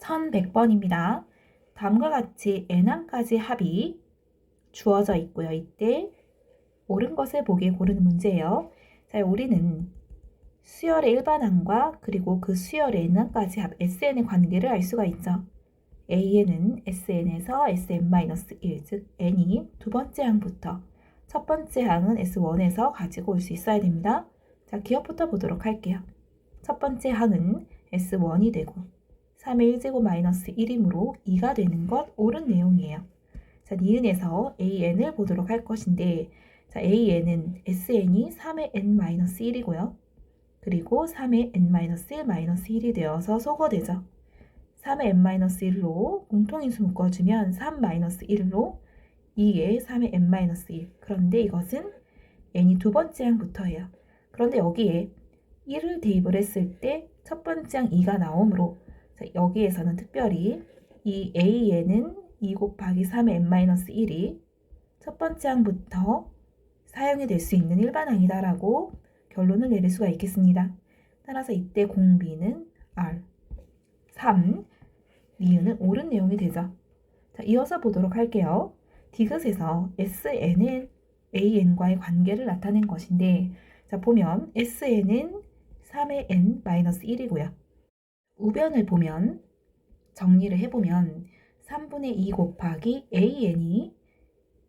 1100번입니다. 다음과 같이 n항까지 합이 주어져 있고요. 이때 옳은 것을 보기에 고르는 문제예요. 자, 우리는 수열의 일반항과 그리고 그 수열의 n항까지 합 sn의 관계를 알 수가 있죠. an은 sn에서 sn-1, 즉 n이 두 번째 항부터 첫 번째 항은 s1에서 가지고 올 수 있어야 됩니다. 자, 기억부터 보도록 할게요. 첫 번째 항은 s1이 되고 3의 1제곱 마이너스 1이므로 2가 되는 것 옳은 내용이에요. 자, 니은에서 an을 보도록 할 것인데 자, an은 sn이 3의 n-1이고요. 그리고 3의 n-1-1이 되어서 소거되죠. 3의 n-1로 공통인수 묶어주면 3-1로 2의 3의 n-1 그런데 이것은 n이 두 번째 항부터예요. 그런데 여기에 1을 대입을 했을 때 첫 번째 항 2가 나오므로 자, 여기에서는 특별히 이 an은 2 곱하기 3의 n-1이 첫 번째 항부터 사용이 될 수 있는 일반항이다라고 결론을 내릴 수가 있겠습니다. 따라서 이때 공비는 R 3 니은은 옳은 내용이 되죠. 자, 이어서 보도록 할게요. 디귿에서 SN은 AN과의 관계를 나타낸 것인데 자, 보면 SN은 3의 n-1이고요. 우변을 보면 정리를 해보면 3분의 2 곱하기 AN이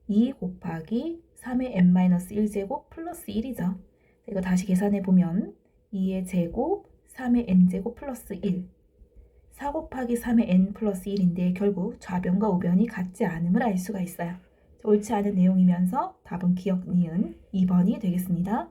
2 곱하기 3의 n-1제곱 플러스 1이죠. 이거 다시 계산해보면 2의 제곱 3의 n제곱 플러스 1 4 곱하기 3의 n 플러스 1인데 결국 좌변과 우변이 같지 않음을 알 수가 있어요. 옳지 않은 내용이면서 답은 기억 니은 2번이 되겠습니다.